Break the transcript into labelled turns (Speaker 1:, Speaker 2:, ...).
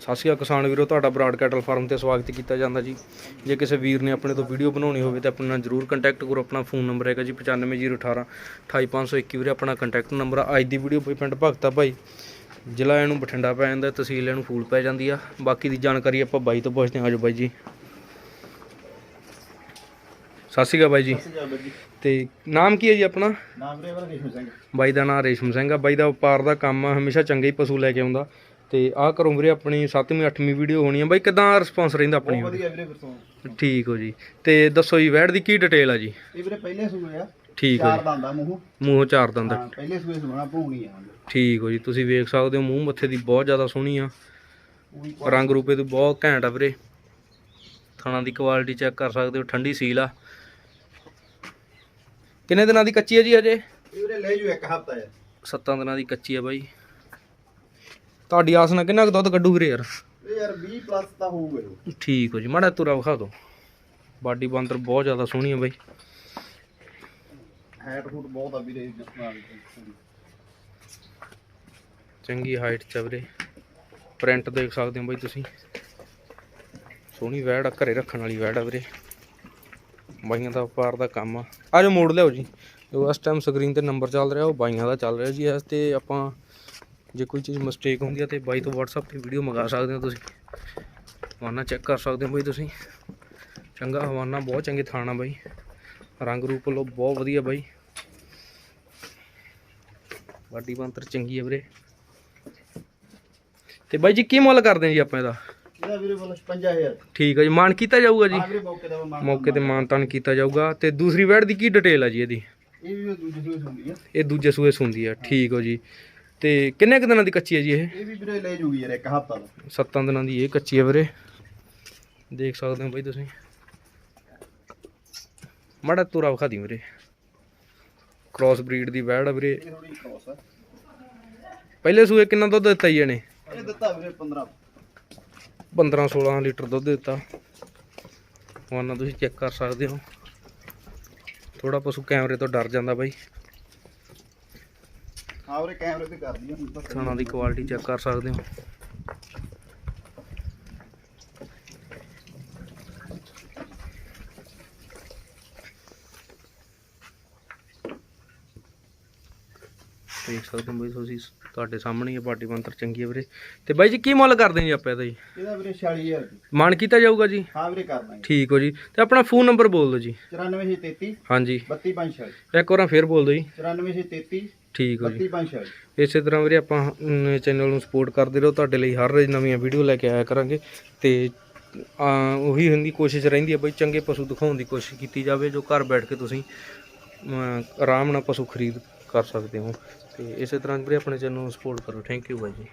Speaker 1: ਸਤਿ ਸ਼੍ਰੀ ਅਕਾਲ ਕਿਸਾਨ ਵੀਰੋ ਤੁਹਾਡਾ ਬਰਾਡ ਕੈਟਲ ਫਾਰਮ ਤੇ ਸਵਾਗਤ ਕੀਤਾ ਜਾਂਦਾ ਜੀ। ਜੇ ਕਿਸੇ ਵੀਰ ਨੇ ਆਪਣੇ ਤੋਂ ਵੀਡੀਓ ਬਣਾਉਣੀ ਹੋਵੇ ਤਾਂ ਆਪਣੇ ਨਾਲ ਜਰੂਰ ਕੰਟੈਕਟ ਕਰੋ ਆਪਣਾ ਫੋਨ ਨੰਬਰ ਹੈਗਾ ਜੀ 95018 28521 ਵੀਰੇ ਆਪਣਾ ਕੰਟੈਕਟ ਨੰਬਰ ਆ। ਅੱਜ ਦੀ ਵੀਡੀਓ ਪਿੰਡ ਭਗਤਾ ਭਾਈ ਜ਼ਿਲ੍ਹਾ ਇਹਨੂੰ ਬਠਿੰਡਾ ਪੈ ਜਾਂਦਾ ਤਹਿਸੀਲ ਇਹਨੂੰ ਫੂਲ ਪੈ ਜਾਂਦੀ ਆ। ਬਾਕੀ ਦੀ ਜਾਣਕਾਰੀ ਆਪਾਂ ਬਾਈ ਤੋਂ ਪੁੱਛਦੇ ਹਾਂ। ਆਜੋ ਬਾਈ ਜੀ। ਸਤਿ ਸ਼੍ਰੀ ਅਕਾਲ ਬਾਈ ਜੀ। ਤੇ ਨਾਮ ਕੀ ਹੈ ਜੀ ਆਪਣਾ?
Speaker 2: ਨਾਮ ਰੇਸ਼ਮ ਸਿੰਘ।
Speaker 1: ਬਾਈ ਦਾ ਨਾਮ ਰੇਸ਼ਮ ਸਿੰਘ ਆ। ਬਾਈ ਦਾ ਵਪਾਰ ਦਾ ਕੰਮ ਆ ਹਮੇਸ਼ਾ ਚੰਗੇ ਹੀ ਪਸ਼ੂ ਲੈ ਕੇ ਆਉਂਦਾ। ਤੇ ਆਹ ਕਰੋ ਵੀਰੇ ਆਪਣੀ 7ਵੀਂ 8ਵੀਂ ਵੀਡੀਓ ਹੋਣੀ ਆ। ਬਾਈ ਕਿਦਾਂ ਰਿਸਪੌਂਸ ਰਹਿੰਦਾ ਆਪਣੀ
Speaker 2: ਬਹੁਤ ਵਧੀਆ ਵੀਰੇ ਫਿਰ
Speaker 1: ਠੀਕ ਹੋ ਜੀ। ਤੇ ਦੱਸੋ ਜੀ ਵੈੜ ਦੀ ਕੀ ਡਿਟੇਲ ਆ ਜੀ?
Speaker 2: ਇਹ ਵੀਰੇ ਪਹਿਲੇ ਸੂਏ ਆ।
Speaker 1: ਠੀਕ ਹੋ
Speaker 2: ਚਾਰ ਦੰਦਾ ਮੂੰਹ।
Speaker 1: ਮੂੰਹ ਚਾਰ ਦੰਦ।
Speaker 2: ਹਾਂ ਪਹਿਲੇ ਸੂਏ ਸੁਣਾ ਭੂਣੀ ਆ।
Speaker 1: ਠੀਕ ਹੋ ਜੀ। ਤੁਸੀਂ ਵੇਖ ਸਕਦੇ ਹੋ ਮੂੰਹ ਮੱਥੇ ਦੀ ਬਹੁਤ ਜ਼ਿਆਦਾ ਸੋਹਣੀ ਆ। ਰੰਗ ਰੂਪੇ ਤੋਂ ਬਹੁਤ ਘੈਂਟ ਆ ਵੀਰੇ। ਥਣਾ ਦੀ ਕੁਆਲਿਟੀ ਚੈੱਕ ਕਰ ਸਕਦੇ ਹੋ ਠੰਡੀ ਸੀਲ ਆ। ਕਿੰਨੇ ਦਿਨਾਂ ਦੀ ਕੱਚੀ ਹੈ ਜੀ
Speaker 2: ਇਹ ਵੀਰੇ ਲੈ ਜੂ ਇੱਕ ਹਫਤਾ ਆ
Speaker 1: ਸੱਤਾਂ ਦਿਨਾਂ ਦੀ ਕੱਚੀ ਆ ਬਾਈ। ਤੁਹਾਡੀ ਆਸ ਨਾਲ ਕਿੰਨਾ ਕੁ ਦੁੱਧ ਕੱਢੂ ਵੀਰੇ ਯਾਰ?
Speaker 2: ਇਹ ਯਾਰ 20 ਪਲੱਸ ਤਾਂ ਹੋਊਗਾ ਇਹ।
Speaker 1: ਠੀਕ ਹੋ ਜੀ ਮਾੜਾ ਤੁਰਾ ਵਿਖਾ ਦਿਓ। ਬਾਡੀ ਬਾਂਦਰ ਬਹੁਤ ਜ਼ਿਆਦਾ ਸੋਹਣੀ ਆ ਬਾਈ।
Speaker 2: ਹੈਟ ਹੂਟ ਬਹੁਤ ਆ ਵੀਰੇ ਜਸਨਾ
Speaker 1: ਚੰਗੀ ਹਾਈਟ ਚ ਆ ਵੀਰੇ। ਪ੍ਰਿੰਟ ਦੇਖ ਸਕਦੇ ਹੋ ਬਾਈ ਤੁਸੀਂ। ਸੋਹਣੀ ਵੈੜ ਆ ਘਰੇ ਰੱਖਣ ਵਾਲੀ ਵੈੜ ਆ ਵੀਰੇ। ਬਾਈਆਂ ਦਾ ਵਪਾਰ ਦਾ ਕੰਮ ਆ। ਆ ਮੋੜ ਲਿਆਓ ਜੀ। ਜੋ ਇਸ ਟਾਈਮ ਸਕਰੀਨ ਤੇ ਨੰਬਰ ਚੱਲ ਰਿਹਾ ਉਹ ਬਾਈਆਂ ਦਾ ਚੱਲ ਰਿਹਾ ਜੀ। ਇਸ ਤੇ ਆਪਾਂ ਜੇ ਕੋਈ ਚੀਜ਼ ਮਿਸਟੇਕ ਹੁੰਦੀ ਆ ਤੇ ਬਾਈ ਤੋਂ WhatsApp ਤੇ ਵੀਡੀਓ ਮੰਗਾ ਸਕਦੇ ਹੋ ਤੁਸੀਂ। ਹਵਾਨਾ ਚੈੱਕ ਕਰ ਸਕਦੇ ਹੋ ਬਾਈ ਤੁਸੀਂ। ਚੰਗਾ ਹਵਾਨਾ ਬਹੁਤ ਚੰਗੇ ਥਾਣਾ ਬਾਈ। ਰੰਗ ਰੂਪ ਲੋ ਬਹੁਤ ਵਧੀਆ ਬਾਈ। ਬਾਡੀ ਬੰਤਰ ਚੰਗੀ ਆ ਵੀਰੇ। ਤੇ ਬਾਈ ਜੀ ਕੀ ਮੁੱਲ ਕਰਦੇ ਆ ਜੀ ਆਪਾਂ ਇਹਦਾ?
Speaker 2: ਇਹਦਾ ਵੀਰੇ ਬੋਲ 55000
Speaker 1: ਠੀਕ ਆ ਜੀ ਮਾਨ ਕੀਤਾ ਜਾਊਗਾ ਜੀ?
Speaker 2: ਮੌਕੇ
Speaker 1: ਤੇ ਮਾਨਤਾਨ ਕੀਤਾ ਜਾਊਗਾ। ਤੇ ਦੂਸਰੀ ਵੈੜ ਦੀ ਕੀ ਡਿਟੇਲ ਆ ਜੀ ਇਹਦੀ?
Speaker 2: ਇਹ ਵੀ ਦੂਜੀ ਸੂਏ ਹੁੰਦੀ ਆ।
Speaker 1: ਇਹ ਦੂਜੇ ਸੂਏ ਸੁੰਦੀ ਆ ਠੀਕ ਹੋ ਜੀ। ਤੇ ਕਿੰਨੇ ਕੁ ਦਿਨਾਂ ਦੀ ਕੱਚੀ ਹੈ ਜੀ ਇਹ?
Speaker 2: ਇਹ ਵੀ ਵੀਰੇ ਲੈ ਜੂਗੀ ਯਾਰ ਇੱਕ ਹਫਤਾ ਦਾ
Speaker 1: ਸੱਤਾਂ ਦਿਨਾਂ ਦੀ ਇਹ ਕੱਚੀ ਹੈ ਵੀਰੇ। ਦੇਖ ਸਕਦੇ ਹੋ ਬਾਈ ਤੁਸੀਂ। ਮਾੜਾ ਤੁਰਾ ਵਿਖਾ ਦੀ ਵੀਰੇ। ਕ੍ਰਾਸ ਬਰੀਡ ਦੀ ਵੈੜ ਆ ਵੀਰੇ।
Speaker 2: ਇਹ ਥੋੜੀ ਕ੍ਰੋਸ ਆ।
Speaker 1: ਪਹਿਲੇ ਸੂਏ ਕਿੰਨਾ ਦੁੱਧ ਦਿੱਤਾ ਜੀ ਇਹਨੇ?
Speaker 2: ਇਹ ਦਿੱਤਾ ਵੀਰੇ 15
Speaker 1: 15 16 ਲੀਟਰ ਦੁੱਧ ਦਿੱਤਾ। ਹੁਣ ਤੁਸੀਂ ਚੈੱਕ ਕਰ ਸਕਦੇ ਹੋ। ਥੋੜਾ ਪਸ਼ੂ ਕੈਮਰੇ ਤੋਂ ਡਰ ਜਾਂਦਾ ਬਾਈ।
Speaker 2: ਹਾਂ ਕੈਮਰੇ ਤੇ ਹੁਣ
Speaker 1: ਥਾਣਾ ਦੀ ਕੁਆਲਿਟੀ ਚੈੱਕ ਕਰ ਸਕਦੇ ਹੋ। ਦੇਖ ਸਕਦੇ ਹੋ ਬਾਈ ਤੁਸੀਂ ਤੁਹਾਡੇ ਸਾਹਮਣੇ ਹੀ ਹੈ ਪਾਰਟੀ ਮੰਤਰ ਚੰਗੀ ਹੈ ਵੀਰੇ। ਤੇ ਬਾਈ ਜੀ ਕੀ ਮੁੱਲ ਕਰਦੇ ਜੀ ਆਪਾਂ ਇਹਦਾ ਜੀ?
Speaker 2: ਇਹਦਾ ਵੀਰੇ 46000 ਦੀ
Speaker 1: ਮਾਨ ਕੀਤਾ ਜਾਊਗਾ ਜੀ?
Speaker 2: ਹਾਂ ਵੀਰੇ ਕਰ ਦਾਂਗੇ।
Speaker 1: ਠੀਕ ਹੋ ਜੀ। ਤੇ ਆਪਣਾ ਫੋਨ ਨੰਬਰ ਬੋਲ ਦਿਓ ਜੀ।
Speaker 2: 94633
Speaker 1: ਹਾਂਜੀ।
Speaker 2: 3256
Speaker 1: ਇੱਕ ਵਾਰ ਫੇਰ ਬੋਲ ਦਿਓ ਜੀ।
Speaker 2: 94633
Speaker 1: ਠੀਕ ਹੋ ਜੀ।
Speaker 2: 3256
Speaker 1: ਇਸੇ ਤਰ੍ਹਾਂ ਵੀਰੇ ਆਪਾਂ ਚੈਨਲ ਨੂੰ ਸਪੋਰਟ ਕਰਦੇ ਰਹੋ ਤੁਹਾਡੇ ਲਈ ਹਰ ਰੋਜ਼ ਨਵੀਆਂ ਵੀਡੀਓ ਲੈ ਕੇ ਆਇਆ ਕਰਾਂਗੇ। ਤੇ ਆ, ਉਹੀ ਹੁੰਦੀ ਕੋਸ਼ਿਸ਼ ਰਹਿੰਦੀ ਹੈ ਬਈ ਚੰਗੇ ਪਸ਼ੂ ਦਿਖਾਉਣ ਦੀ ਕੋਸ਼ਿਸ਼ ਕੀਤੀ ਜਾਵੇ ਜੋ ਘਰ ਬੈਠ ਕੇ ਤੁਸੀਂ ਅਮ, ਆਰਾਮ ਨਾਲ ਪਸ਼ੂ ਖਰੀਦ ਕਰ ਸਕਦੇ ਹੋ। ਤੇ ਇਸੇ ਤਰ੍ਹਾਂ ਵੀਰੇ ਆਪਣੇ ਚੈਨਲ ਨੂੰ ਸਪੋਰਟ ਕਰੋ। ਥੈਂਕ ਯੂ ਬਾਈ ਜੀ।